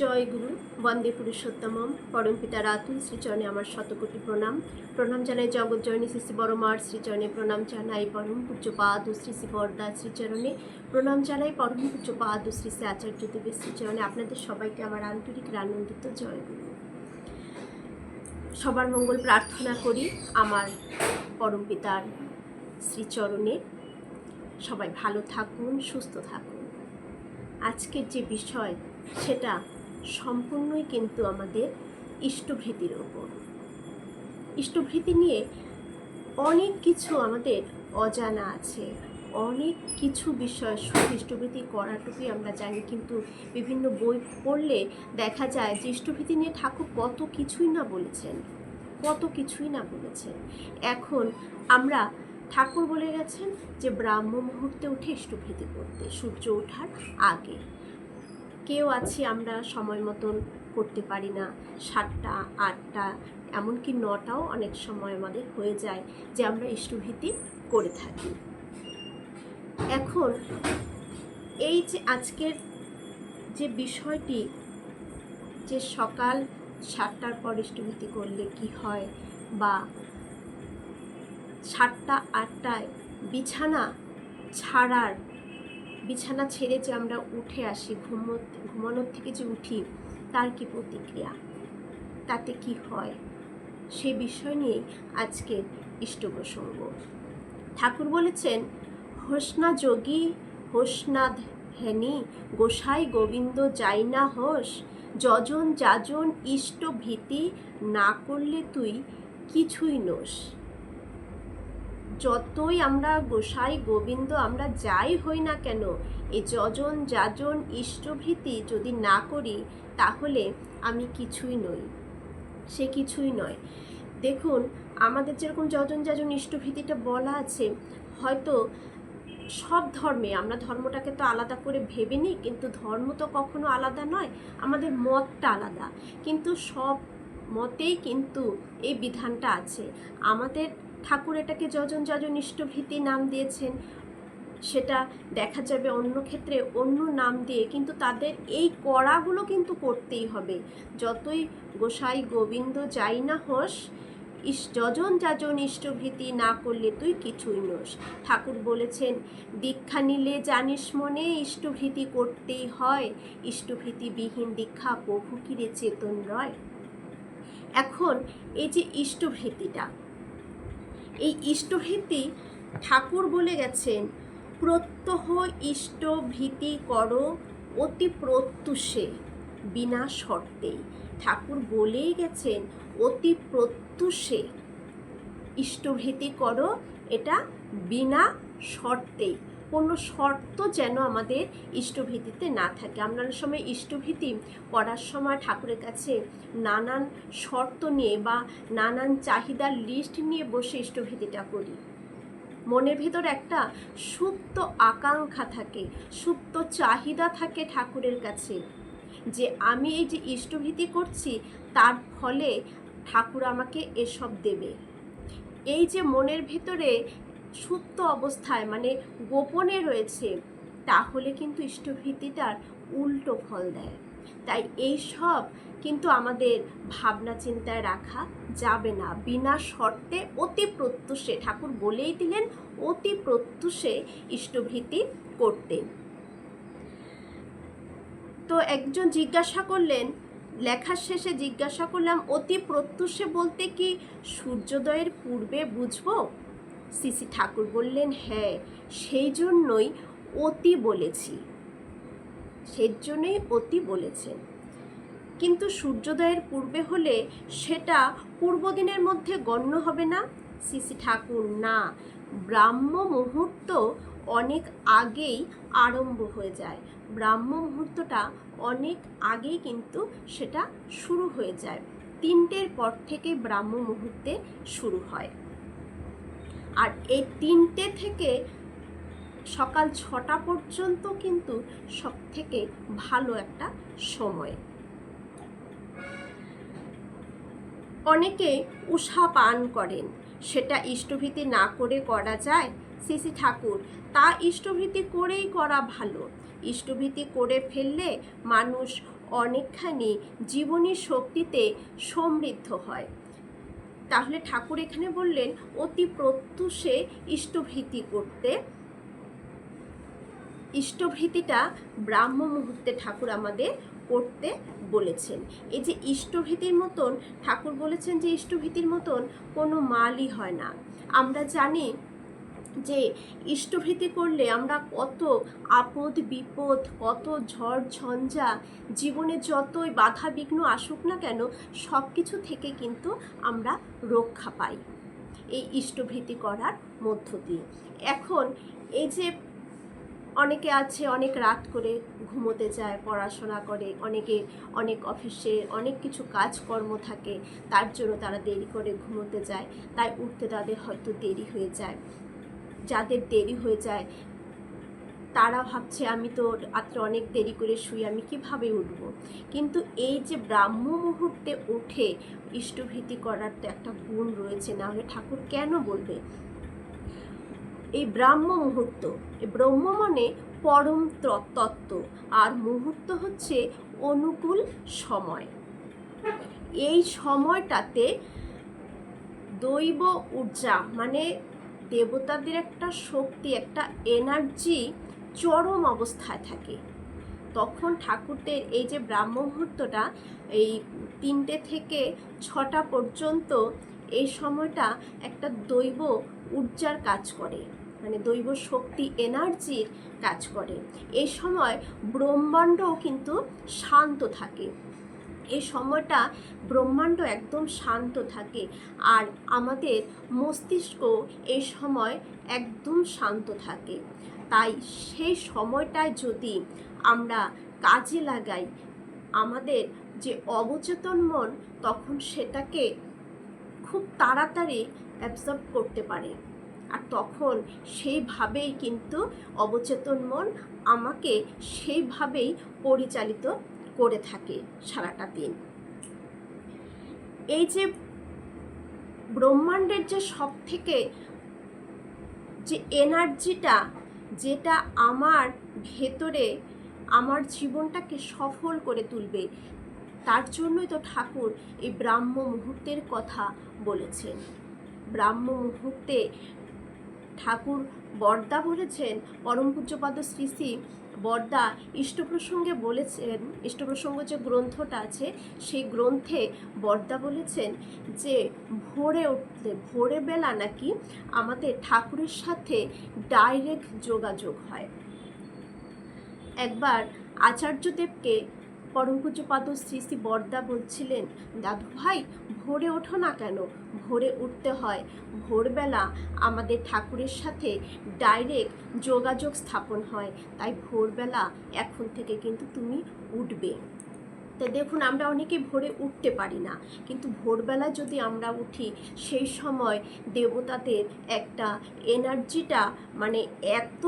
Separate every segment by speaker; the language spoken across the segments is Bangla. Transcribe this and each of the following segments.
Speaker 1: জয় গুরু বন্দে পুরুষোত্তমম পরমপিতা রাতুল, শ্রীচরণে আমার শতকোটি প্রণাম। প্রণাম জানাই জগৎ জয়নী শ্রী শ্রী বড়মার, শ্রীচরণে প্রণাম জানাই পরম পূজ্যপাদ ও শ্রী শ্রী বরদা শ্রীচরণে। প্রণাম জানাই পরম পূজ্যপাদ ও শ্রী শ্রী আচার্য দেবের শ্রীচরণে। আপনাদের সবাইকে আমার আন্তরিক আনন্দিত জয় গুরু সবার মঙ্গল প্রার্থনা করি আমার পরম পিতার শ্রীচরণে। সবাই ভালো থাকুন, সুস্থ থাকুন। আজকের যে বিষয়, সেটা সম্পূর্ণই কিন্তু আমাদের ইষ্টভৃতির ওপর ইষ্টভৃতি নিয়ে অনেক কিছু আমাদের অজানা আছে। অনেক কিছু বিষয় ইষ্টভৃতি করাটুকুই আমরা জানি, কিন্তু বিভিন্ন বই পড়লে দেখা যায় যে ইষ্টভৃতি নিয়ে ঠাকুর কত কিছুই না বলেছেন, কত কিছুই না বলেছেন। এখন আমরা ঠাকুর বলে গেছেন যে ব্রাহ্ম মুহূর্তে উঠে ইষ্টভৃতি করতে, সূর্য ওঠার আগে। কেউ আছি আমরা সময় মতন করতে পারি না। সাতটা, আটটা, এমনকি নটাও অনেক সময় আমাদের হয়ে যায় যে আমরা ইষ্টভীতি করে থাকি। এখন এই যে আজকের যে বিষয়টি, যে সকাল সাতটার পর ইষ্টভীতি করলে কি হয় বা সাতটা, আটটায় বিছানা ছাড়ার বিছানা ছেড়ে যে আমরা উঠে আসি ঘুমো ঘুমানোর থেকে যে উঠি, তার কি প্রতিক্রিয়া? তাতে কি হয়? সে বিষয় নিয়েই আজকে ইষ্ট প্রসঙ্গ ঠাকুর বলেছেন, হোসনা যোগী, হোসনা ধ্যানী, গোসাই গোবিন্দ যাই না হোস, যজন যাজন ইষ্ট ভীতি না করলে তুই কিছুই নোস। যতই আমরা গোসাই গোবিন্দ, আমরা যাই হই না কেন এই যজন যাজন ইষ্টভীতি যদি না করি, তাহলে আমি কিছুই নই। সে কিছুই নয়। দেখুন, আমাদের যেরকম যজন যাজন ইষ্টভীতিটা বলা আছে, হয়তো সব ধর্মে, আমরা ধর্মটাকে তো আলাদা করে ভেবে নিই, কিন্তু ধর্ম তো কখনো আলাদা নয়, আমাদের মতটা আলাদা। কিন্তু সব মতেই কিন্তু এই বিধানটা আছে। আমাদের ঠাকুর এটাকে যজন যজন ইষ্টভীতি নাম দিয়েছেন, সেটা দেখা যাবে অন্য ক্ষেত্রে অন্য নাম দিয়ে, কিন্তু তাদের এই কড়াগুলো কিন্তু করতেই হবে। যতই গোসাই গোবিন্দ যাই না হোস, ইস যজন যাজন ইষ্টভীতি না করলে তুই কিছুই নোস। ঠাকুর বলেছেন, দীক্ষা নিলে জানিস মনে ইষ্টভীতি করতেই হয় ইষ্টভীতি বিহীন দীক্ষা প্রভু কিরে চেতন রয়? এখন এই যে ইষ্টভীতিটা এই ইষ্টভীতি ঠাকুর বলে গেছেন, প্রত্যহ ইষ্ট ভীতি করো অতি প্রত্যুষে, বিনা শর্তেই ঠাকুর বলেই গেছেন, অতি প্রত্যুষে। ইষ্টভীতি কর, এটা বিনা শর্তেই কোনো শর্ত যেন আমাদের ইষ্টভীতিতে না থাকে। আমরা সময় ইষ্টভীতি করার সময় ঠাকুরের কাছে নানান শর্ত নিয়ে বা নানান চাহিদার লিস্ট নিয়ে বসে ইষ্টভীতিটা করি। মনের ভিতর একটা সুপ্ত আকাঙ্ক্ষা থাকে, সুপ্ত চাহিদা থাকে ঠাকুরের কাছে যে আমি এই যে ইষ্টভীতি করছি, তার ফলে ঠাকুর আমাকে এসব দেবে। এই যে মনের ভিতরে সুপ্ত অবস্থায় মানে গোপনে রয়েছে, তাহলে কিন্তু ইষ্টভীতিটার উল্টো ফল দেয়। তাই এই সব কিন্তু আমাদের ভাবনা চিন্তায় রাখা যাবে না। বিনা শর্তে অতি প্রত্যুষে, ঠাকুর বলেই দিলেন, অতি প্রত্যুষে ইষ্টভীতি করতে। তো একজন জিজ্ঞাসা করলেন, লেখার শেষে জিজ্ঞাসা করলাম, অতি প্রত্যুষে বলতে কি সূর্যোদয়ের পূর্বে বুঝব? সিসি ঠাকুর বললেন হ্যাঁ সেই জন্যই অতি বলেছি। সেই জন্যই অতি বলেছেন। কিন্তু সূর্যোদয়ের পূর্বে হলে সেটা পূর্বদিনের মধ্যে গণ্য হবে না? সিসি ঠাকুর, না, ব্রাহ্ম মুহূর্ত অনেক আগেই আরম্ভ হয়ে যায়। ব্রাহ্ম মুহূর্তটা অনেক আগেই কিন্তু সেটা শুরু হয়ে যায়। তিনটের পর থেকে ব্রাহ্ম মুহূর্তে শুরু হয়। আর এই তিনটে থেকে সকাল ছটা পর্যন্ত কিন্তু সব থেকে ভালো একটা সময়। অনেকে উষা পান করেন, সেটা ইষ্টভীতি না করে করা যায়? সিসি ঠাকুর, তা ইষ্টভীতি করেই করা ভালো। ইষ্টভীতি করে ফেললে মানুষ অনেকখানি জীবনী শক্তিতে সমৃদ্ধ হয়। তাহলে ঠাকুর এখানে বললেন, অতি প্রত্যুষে ইষ্টভীতি করতে। ইষ্টভীতিটা ব্রাহ্ম মুহূর্তে ঠাকুর আমাদের করতে বলেছেন। এই যে ইষ্টভীতির মতন, ঠাকুর বলেছেন যে ইষ্টভীতির মতন কোনো মালই হয় না। আমরা জানি যে ইষ্টভীতি করলে আমরা কত আপদ বিপদ, কত ঝড় ঝঞ্ঝা, জীবনে যতই বাধা বিঘ্ন আসুক না কেন সব কিছু থেকে কিন্তু আমরা রক্ষা পাই এই ইষ্টভীতি করার মধ্য দিয়ে। এখন এই যে অনেকে আছে, অনেক রাত করে ঘুমোতে যায়, পড়াশোনা করে, অনেকে অনেক অফিসে অনেক কিছু কাজকর্ম থাকে, তার জন্য তারা দেরি করে ঘুমোতে যায়, তাই উঠতে তাদের হয়তো দেরি হয়ে যায়। যাদের দেরি হয়ে যায়, তারা ভাবছে, আমি তো রাত্রে অনেক দেরি করে শুই, আমি কীভাবে উঠব? কিন্তু এই যে ব্রাহ্ম মুহূর্তে উঠে ইষ্টভীতি করার তো একটা গুণ রয়েছে, না হলে ঠাকুর কেন বলবে? এই ব্রাহ্ম মুহূর্ত ব্রহ্ম মানে পরম তত্ত্ব, আর মুহূর্ত হচ্ছে অনুকূল সময়। এই সময়টাতে দৈব ঊর্জা মানে দেবতাদের একটা শক্তি, একটা এনার্জি চরম অবস্থায় থাকে। তখন ঠাকুরদের এই যে ব্রাহ্ম মুহূর্তটা, এই তিনটে থেকে ছটা পর্যন্ত এই সময়টা একটা দৈব ঊর্জার কাজ করে মানে দৈব শক্তি এনার্জির কাজ করে। এই সময় ব্রহ্মাণ্ডও কিন্তু শান্ত থাকে। এই সময়টা ব্রহ্মাণ্ড একদম শান্ত থাকে আর আমাদের মস্তিষ্ক এই সময় একদম শান্ত থাকে। তাই সেই সময়টায় যদি আমরা কাজে লাগাই, আমাদের যে অবচেতন মন তখন সেটাকে খুব তাড়াতাড়ি অ্যাবজর্ব করতে পারে। আর তখন সেইভাবেই কিন্তু অবচেতন মন আমাকে সেইভাবেই পরিচালিত করে থাকে সারাটা দিন। এই যে ব্রহ্মাণ্ডের যে সব থেকে যে এনার্জিটা, যেটা আমার ভেতরে আমার জীবনটাকে সফল করে তুলবে, তার জন্যই তো ঠাকুর এই ব্রাহ্ম মুহূর্তের কথা বলেছেন। ব্রাহ্ম মুহূর্তে ঠাকুর বর্দা বলেছেন, পরম পূজ্যপাদ শ্রী শ্রী বর্দা ইষ্ট প্রসঙ্গে বলেছেন ইষ্ট প্রসঙ্গ যে গ্রন্থটা আছে, সেই গ্রন্থে বর্দা বলেছেন যে, ভোরে উঠলে, ভোরে বেলা নাকি আমাদের ঠাকুরের সাথে ডাইরেক্ট যোগাযোগ হয়। একবার আচার্যদেবকে পরম পূজ্যপাদ শ্রী শ্রী বর্দা বলছিলেন, দাদু ভাই, ভোরে ওঠো না কেন? ভোরে উঠতে হয়। ভোরবেলা আমাদের ঠাকুরের সাথে ডাইরেক্ট যোগাযোগ স্থাপন হয়। তাই ভোরবেলা এখন থেকে কিন্তু তুমি উঠবে। তো দেখুন, আমরা অনেকে ভোরে উঠতে পারি না। কিন্তু ভোরবেলা যদি আমরা উঠি, সেই সময় দেবতাদের একটা এনার্জিটা মানে এত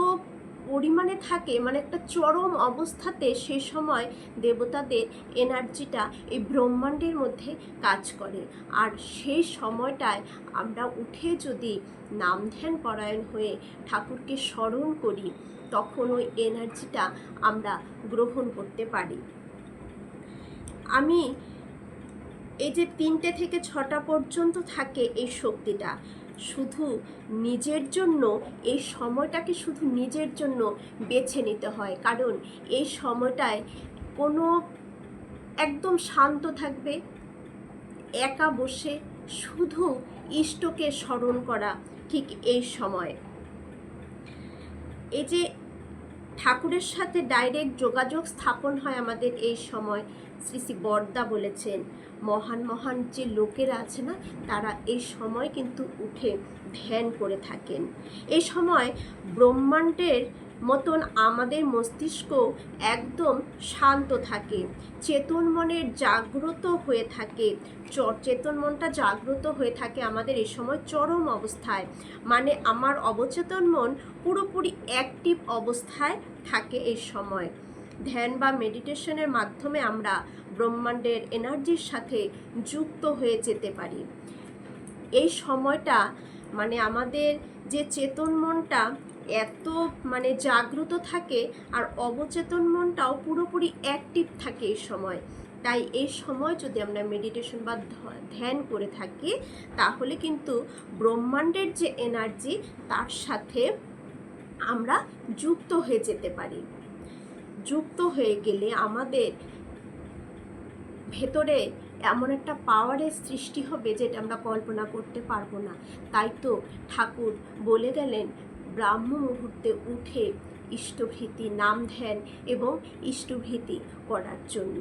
Speaker 1: পরিমাণে থাকে মানে একটা চরম অবস্থাতে সে সময় দেবতাদের এনার্জিটা এই ব্রহ্মাণ্ডের মধ্যে কাজ করে। আর সেই সময়টায় আমরা উঠে যদি নাম ধ্যান পরায়ণ হয়ে ঠাকুরকে স্মরণ করি, তখন ওই এনার্জিটা আমরা গ্রহণ করতে পারি। আমি এই যে তিনটে থেকে ছটা পর্যন্ত থাকে এই শক্তিটা শুধু নিজের জন্য, এই সময়টাকে শুধু নিজের জন্য বেছে নিতে হয়। কারণ এই সময়টায় কোনো একদম শান্ত থাকবে, একা বসে শুধু ইষ্টকে স্মরণ করা ঠিক এই সময়। এই যে ঠাকুরের সাথে ডাইরেক্ট যোগাযোগ স্থাপন হয় আমাদের এই সময় শ্রী শ্রী বর্দা বলেছেন, মহান মহান যে লোকেরা আছে না, তারা এই সময় কিন্তু উঠে ধ্যান করে থাকেন। এই সময় ব্রহ্মাণ্ডের মতন আমাদের মস্তিষ্ক একদম শান্ত থাকে, চেতন মনের জাগ্রত হয়ে থাকে চেতন মনটা জাগ্রত হয়ে থাকে আমাদের এই সময় চরম অবস্থায়। মানে আমার অবচেতন মন পুরোপুরি অ্যাক্টিভ অবস্থায় থাকে এই সময়। ধ্যান বা মেডিটেশনের মাধ্যমে আমরা ব্রহ্মাণ্ডের এনার্জির সাথে যুক্ত হয়ে যেতে পারি। এই সময়টা মানে আমাদের যে চেতন মনটা এত মানে জাগ্রত থাকে আর অবচেতন মনটাও পুরোপুরি অ্যাক্টিভ থাকে এই সময়। তাই এই সময় যদি আমরা মেডিটেশন বা ধ্যান করে থাকি, তাহলে কিন্তু ব্রহ্মাণ্ডের যে এনার্জি তার সাথে আমরা যুক্ত হয়ে যেতে পারি। যুক্ত হয়ে গেলে আমাদের ভেতরে এমন একটা পাওয়ারের সৃষ্টি হবে যেটা আমরা কল্পনা করতে পারব না। তাই তো ঠাকুর বলে গেলেন, ব্রাহ্ম মুহূর্তে উঠে ইষ্টভীতি নাম ধ্যান এবং ইষ্টভীতি করার জন্য।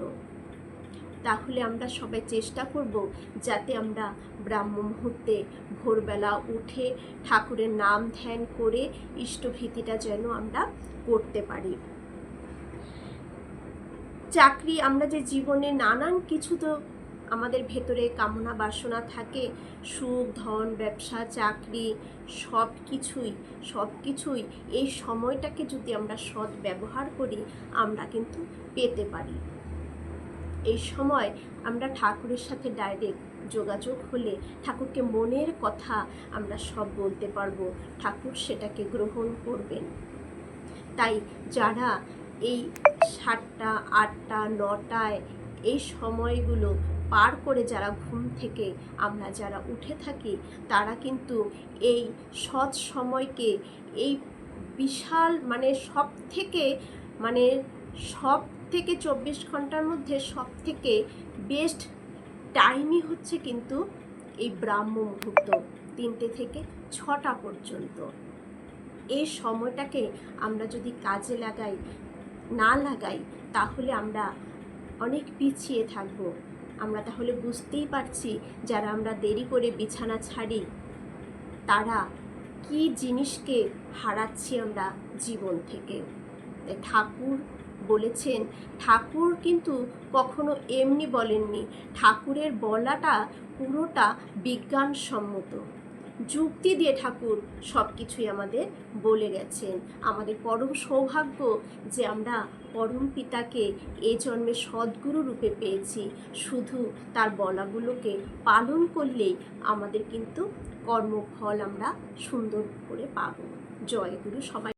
Speaker 1: তাহলে আমরা সবাই চেষ্টা করব যাতে আমরা ব্রাহ্ম মুহূর্তে ভোরবেলা উঠে ঠাকুরের নাম ধ্যান করে ইষ্টভীতিটা যেন আমরা করতে পারি। চাকরি, আমরা যে জীবনে নানান কিছু তো আমাদের ভেতরে কামনা বাসনা থাকে। সুখ, ধন, ব্যবসা, চাকরি, সব কিছুই সব কিছুই। এই সময়টাকে যদি আমরা সৎ ব্যবহার করি, আমরা কিন্তু পেতে পারি। এই সময় আমরা ঠাকুরের সাথে ডাইরেক্ট যোগাযোগ হলে, ঠাকুরকে মনের কথা আমরা সব বলতে পারব। ঠাকুর সেটাকে গ্রহণ করবেন। তাই যারা এই সাতটা, আটটা, নটায় এই সময়গুলো পার করে যারা ঘুম থেকে আমরা যারা উঠে থাকি, তারা কিন্তু এই সৎ সময়কে, এই বিশাল মানে সব থেকে মানে সব থেকে চব্বিশ ঘণ্টার মধ্যে সব থেকে বেস্ট টাইমই হচ্ছে কিন্তু এই ব্রাহ্ম মুহূর্ত তিনটে থেকে ছটা পর্যন্ত। এই সময়টাকে আমরা যদি কাজে লাগাই না লাগাই, তাহলে আমরা অনেক পিছিয়ে থাকব। আমরা তাহলে বুঝতেই পারছি যারা আমরা দেরি করে বিছানা ছাড়ি, তারা কি জিনিসকে হারাচ্ছি আমরা জীবন থেকে। ঠাকুর বলেছেন, ঠাকুর কিন্তু কখনো এমনি বলেননি, ঠাকুরের বলাটা পুরোটা বিজ্ঞানসম্মত। যুক্তি দিয়ে ঠাকুর সব কিছুই আমাদের বলে গেছেন। আমাদের পরম সৌভাগ্য যে আমরা পরম পিতাকে এ জন্মে সদ্গুরু রূপে পেয়েছি। শুধু তার বলাগুলোকে পালন করলেই আমাদের কিন্তু কর্মফল আমরা সুন্দর করে পাব। জয় গুরু, সবাই